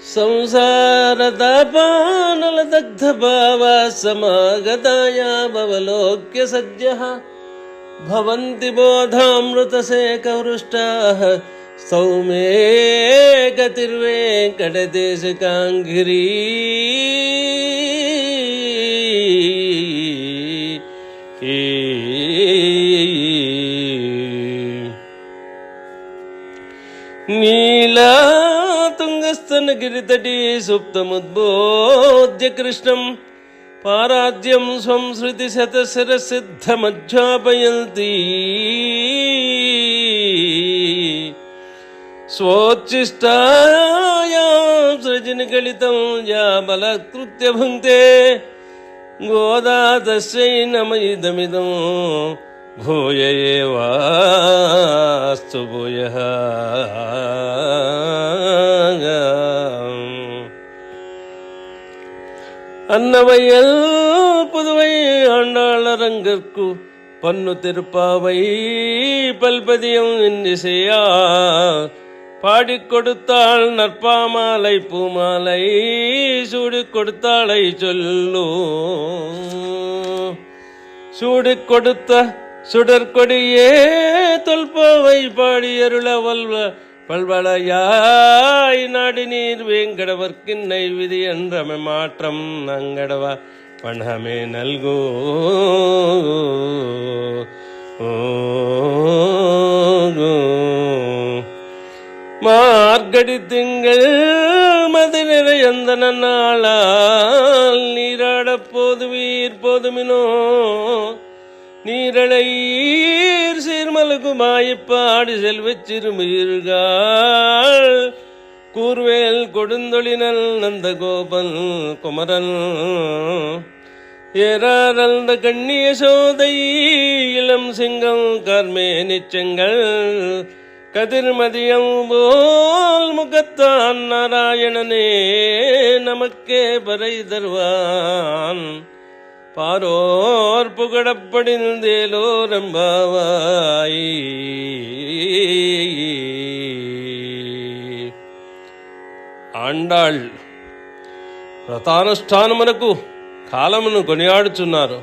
संसारतापानलदग्धभावा समागतायामवलोक्य सद्यः भवन्ति बोधामृतसेकवृष्टाः सौमे गतिर्वेङ्कटदेशकाङ्घ्री నీలా గిరితటి సుప్తముద్బోధ్య కృష్ణం పారాద్యం స్వం శృతి సిద్ధమధ్యాపయంతి స్వోచ్ఛిష్టాయాం సృజనగళితం యా బలకృత్య భుంక్తే గోదా भूय एवास्तु भूयः। அன்னவையல் புதுவை ஆண்டாளரங்கிற்கு பன்னு திருப்பாவை பல்பதியம் இசையா பாடிக் கொடுத்தாள் நற்பாமாலை பூமாலை சூடிக் கொடுத்தாளை சொல்லு. சூடிக் கொடுத்த சுடற்கொடியே தொல்பவை பாடியருள வல்வ பல்வளையாய் நாடி நீர் வேங்கடவர்க்கின்னை விதி என்றமை மாற்றம் நங்கடவ பணமே நல்கோ. மார்கடி திங்கள் மது நிறையந்தன நாளால் நீராடப் போதுவீர் போதுமினோ. நீரழையீர் சீர்மலுகுமாயிப்பாடி செல்வச் சிறுமீர்கள் கூர்வேல் கொடுந்தொழினல் நந்தகோபன் குமரன். ஏறாரந்த கண்ணிய சோதை இளம் சிங்கம் கர்மே நிச்சங்கள். கதிர்மதியம் போல் முகத்தான் நாராயணனே நமக்கே பறை தருவான். பாரோர் புகழப்படிந்தேலோ ரம்பாவாய் ఆండాళ్ వ్రతానుష్ఠానమునకు కాలమును కొనియాడుచున్నారు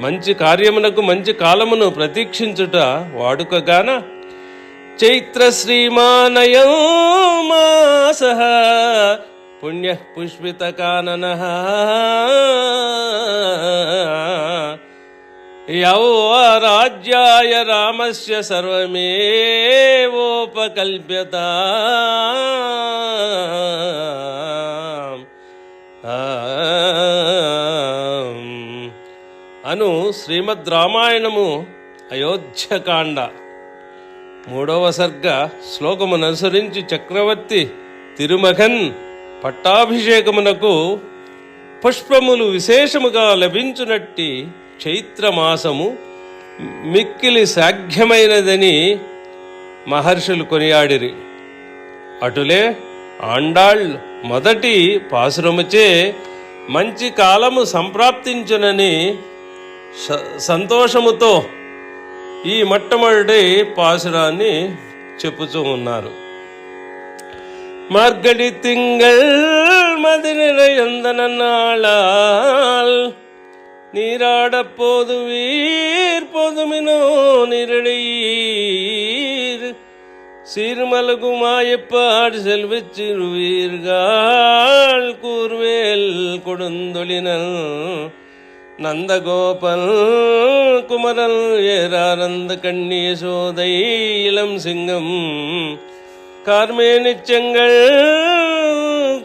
మంచి కార్యమునకు మంచి కాలమును ప్రతీక్షించుట వాడుకగాన చైత్ర శ్రీమానయం మాస పుణ్య పుష్పిత కానన యౌవరాజ్యాయ రామస్య సర్వమేవోపకల్ప్యత. అను శ్రీమద్ రామాయణము అయోధ్యకాండ. మూడవ సర్గ శ్లోకమును అనుసరించి చక్రవర్తి తిరుమగన్ పట్టాభిషేకమునకు పుష్పములు విశేషముగా లభించునట్టి చైత్రమాసము మిక్కిలి సాధ్యమైనదని మహర్షులు కొనియాడిరి. అటులే ఆండాళ్ మొదటి పాసురముచే మంచి కాలము సంప్రాప్తించునని స- సంతోషముతో ఈ మొట్టమొదటి పాసురాన్ని చెప్పుతూ ఉన్నారు. மார்கழி திங்கள் மதுநிலை எந்த நாளால். நீராட போது வீர் போதுமினோ நிரழீர் சீர்மலகுமாயப்பாடு செல்வ சிறுவீர்கள் கூர்வேல் கொடுந்தொழினல். நந்தகோபல் குமரல் ஏரானந்த கண்ணிய சோதை இளம் சிங்கம். கார்மே நிச்சங்கள்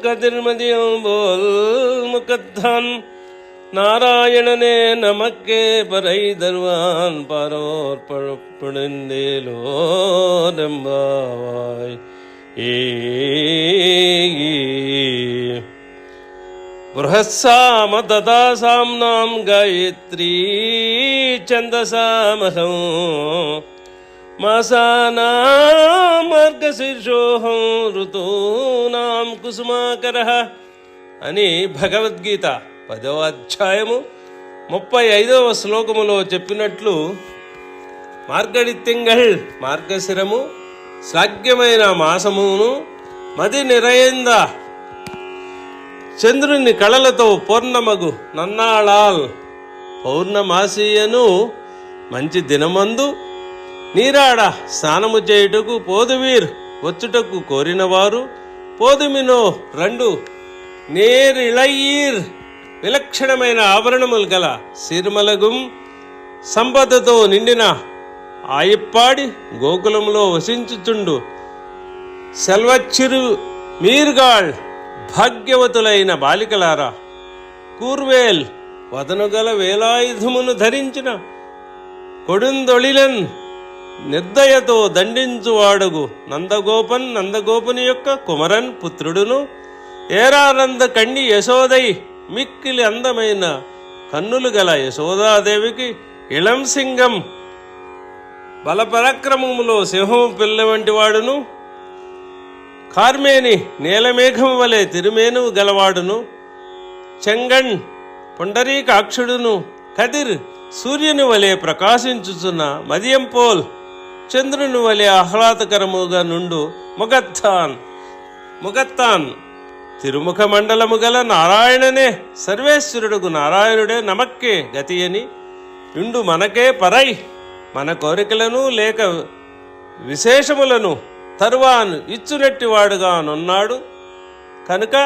கதிர்மதியம் போல் முகத்தான். நாராயணனே நமக்கே பறை தருவான். பாரோர் பழப்பிழிந்தேலோரம்பாவாய் बृहस्साम तथा साम्नां गायत्री छन्दसामहम् ఛందసామహం మార్గశీర్షోహం ఋతూనాం కుసుమాకర అని భగవద్గీత పదవ అధ్యాయము ముప్పై ఐదవ శ్లోకములో చెప్పినట్లు మార్గడి తింగళ్ మార్గశిరము శ్లాఘ్యమైన మాసమును మది నిరయంద చంద్రుని కళలతో పూర్ణమగు నన్నాళాల్ పౌర్ణమాసీయను మంచి దినమందు నీరాడ స్నానము చేయుటకు పోదువీర్ వచ్చుటకు కోరినవారు. పోదుమినో రెండు నేరిళయీర్ విలక్షణమైన ఆభరణములు గల సిరిమలగుం సంపదతో నిండిన ఆయిప్పాడి గోకులంలో వసించుచుండు. సెల్వచ్చిరు మీర్గాళ్ భాగ్యవతులైన బాలికలారా కూర్వేల్ వదనుగల వేలాయుధమును ధరించిన. కొడుందొళిలన్ నిర్దయతో దండించువాడుగు నందగోపన్ నందగోపుని యొక్క కుమరన్ పుత్రుడును. ఏరానంద కండి యశోదై మిక్కిలి అందమైన కన్నులు గల యశోదాదేవికి ఇళం సింగం బలపరాక్రమములో సింహం పిల్ల వంటి వాడును. కార్మేని నీలమేఘం వలె తిరుమేనువు గలవాడును. చెంగణ్ పుండరీకాక్షుడును కదిర్ సూర్యుని వలె ప్రకాశించుచున్న మదియంపోల్ చంద్రుని వలె ఆహ్లాదకరముగా నుండు ముగత్తాన్ ముగత్తాన్ తిరుముఖ మండలము గల నారాయణనే సర్వేశ్వరుడుగు నారాయణుడే నమక్కే గతి అని ఇండు మనకే పరై మన కోరికలను లేక విశేషములను తరువాను ఇచ్చునట్టివాడుగా నున్నాడు. కనుక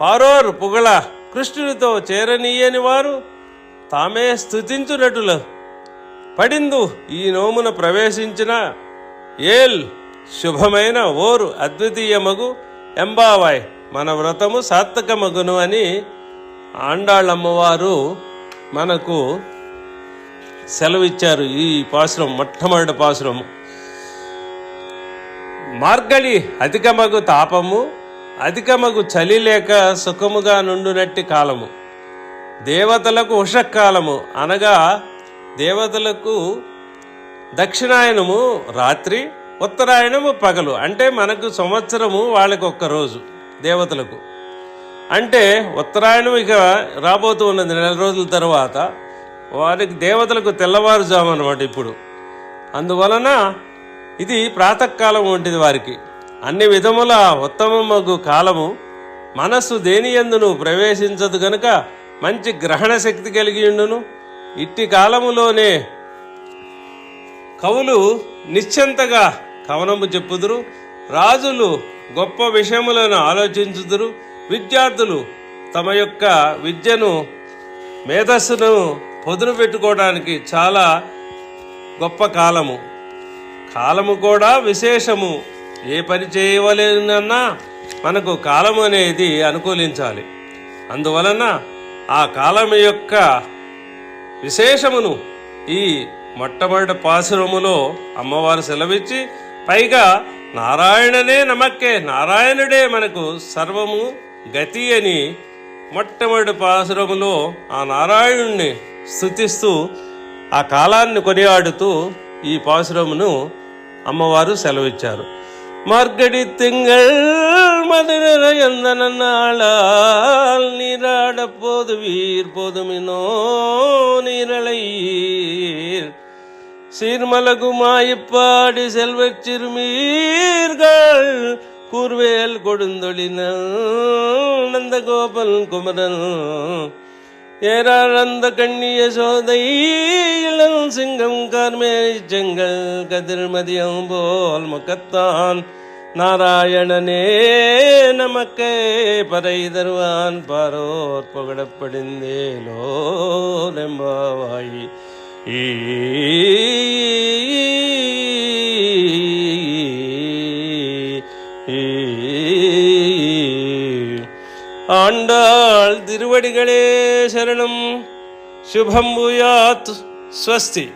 పారోర్ పుగళ కృష్ణునితో చేరనీయని వారు తామే స్థుతించునటులు పడిందు ఈ నోమున ప్రవేశించిన ఏల్ శుభమైన ఓరు అద్వితీయమగు ఎంబావాయ్ మన వ్రతము సార్థకమగును అని ఆండాళ్ళమ్మవారు మనకు సెలవిచ్చారు ఈ పాసురం మొట్టమొదటి పాసురం మార్గళి అధికమగు తాపము అధికమగు చలి లేక సుఖముగా నుండునట్టి కాలము. దేవతలకు ఉషకాలము అనగా దేవతలకు దక్షిణాయనము రాత్రి ఉత్తరాయణము పగలు. అంటే మనకు సంవత్సరము వాళ్ళకి ఒక్క రోజు దేవతలకు. అంటే ఉత్తరాయణం ఇక రాబోతూ ఉన్నది నెల రోజుల తర్వాత. వారికి దేవతలకు తెల్లవారుజాము అనమాట ఇప్పుడు. అందువలన ఇది ప్రాతకాలం వంటిది వారికి. అన్ని విధముల ఉత్తమమగు కాలము మనస్సు దేని ఎందును ప్రవేశించదు గనుక మంచి గ్రహణ శక్తి కలిగి ఉండును. ఇట్టి కాలములోనే కవులు నిశ్చంతగా కవనము చెప్పుదురు రాజులు గొప్ప విషయములను ఆలోచించుదురు విద్యార్థులు తమ యొక్క విద్యను మేధస్సును పొదును పెట్టుకోవడానికి చాలా గొప్ప కాలము. కాలము కూడా విశేషము. ఏ పని చేయవలేనన్నా మనకు కాలం అనేది అనుకూలించాలి. అందువలన ఆ కాలం యొక్క విశేషమును ఈ మొట్టమొదటి పాశురములో అమ్మవారు సెలవిచ్చి పైగా నారాయణనే నమక్కే నారాయణుడే మనకు సర్వము గతి అని మొట్టమొదటి పాశురములో ఆ నారాయణుణ్ణి స్థుతిస్తూ ఆ కాలాన్ని కొనియాడుతూ ఈ పాశురమును అమ్మవారు సెలవిచ్చారు. மார்க்கடி திங்கள் மதுரை அந்த நாளால் நீராட போது வீர் போதுமினோ நீரலையீர். சீர்மலகுமாயப்பாடி செல்வச் சிறுமீர்கள் கூர்வேல் கொடுந்தொழினல் நந்தகோபல் குமரன் ஏறானந்த கண்ணிய சோதை இளம் சிங்கம் கார்மேனி செங்கல் கதிர்மதியம் போல் முகத்தான். நாராயணனே நமக்கே பறை தருவான் பாரோர் புகழப்படிந்தேலோ நெம்பாவாயி ஈ ஆண்டாள் திருவடிகளே சரணம். சுபம் பூயாத் ஸ்வஸ்தி.